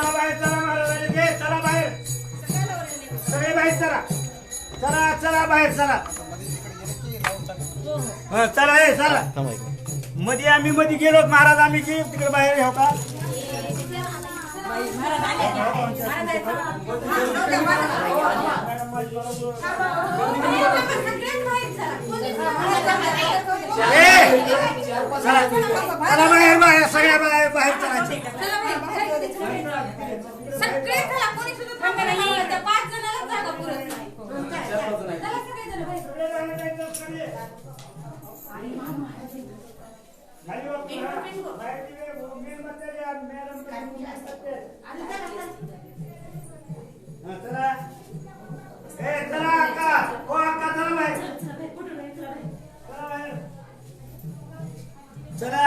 चला बाहेर चला महाराज घे चला बाहेर. सगळे बाहेर चला. चला चला बाहेर चला. हा, चला ए चला. मध्ये आम्ही मध्ये गेलो महाराज आम्ही की तिकडे बाहेर हो का? चला. चला बाहेर बाहेर सगळ्या बाहेर बाहेर चला सगळे चला कोणी सुद्धा थांबे नाही त्या पाच जणांना जागा पुरत नाही चला सगळेजण बाहेर. चला ए चला अक्का ओ अक्का चला बाहेर चला बाहेर चला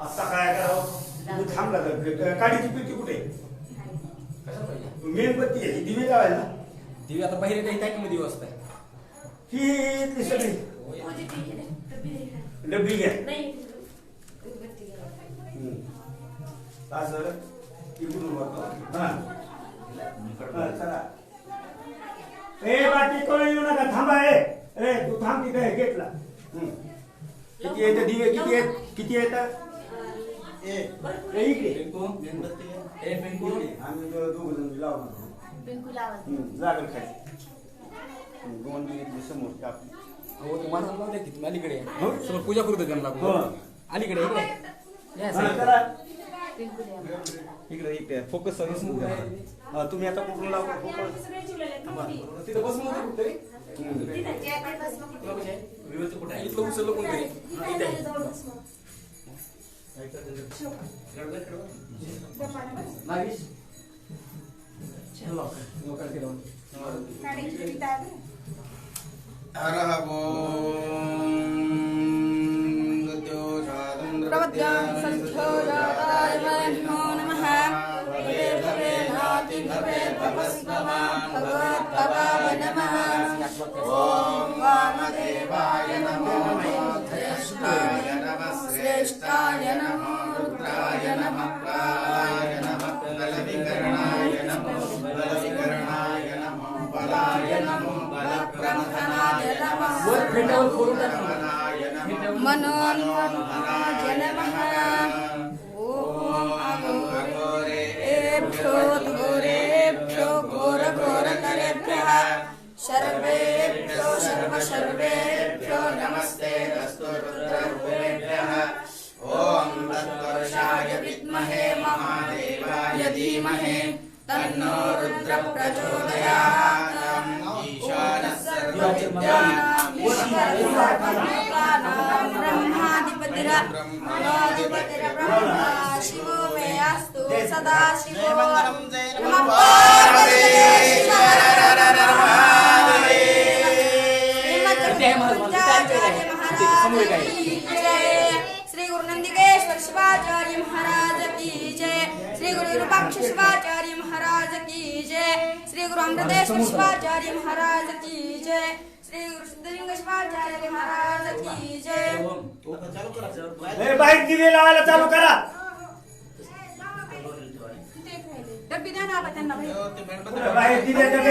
आता काय करावं? तू थांबला तर गाडीची पेटी कुठे? मेणबत्ती आहे. ही दिवे लावायला दिवे आता बाहेर काही काय मध्ये वाजता ही इथली सगळी. डब्बी घ्या. हम्म. असं इकडून. हा. हा, चला. ए बाकी कोणी येऊ नका. थांबा ए. ए तू थांब तिथे हम्म. किती येतं दिवे किती येत किती येतं ए. ए, इकडे. पिंकू ए पिंकू आम्ही दोघ जण लावणार हम्म, हम्म, दोन इथले समोर काप. हो तुम्हाला तुम्ही अलीकडे. हो. समोर पूजा करू दे त्यांना हो. अलीकडे इकडे. या हा, साईडला. चला. इकडे इकडे. फोकस हा तुम्ही आता कुठून लावा? फोकस तिथं बसून होते कुठतरी आहे? विवेकचं कुठं आहे? इथलं उचललं कोणतरी इथे आहे. नागेश. हरः प्रवद्यां सन्ध्यो जाताय श्रेष्ठाय नमो रुद्राय नमः प्राय नमः बलविकरणाय नमो बलविकरणाय नमो सर्वे तन्नो रुद्र ब्रह्माधिपतिरब्रह्मा शिवो मे अस्तु सदा शिवो महाराज, श्री गुरु नंदिकेश्वर शिवाचार्य महाराज की जय श्री गुरु विरूपाक्ष शिवाचार्य महाराज की जय। श्री गुरु अमृतेश शिवाचार्य महाराज की जय। श्री गुरु सिद्धलिंग शिवाचार्य महाराज की जय बाइक दिवे लावायला चालू करा डब्बी द्या ना आता त्यांना बाहेर दिवे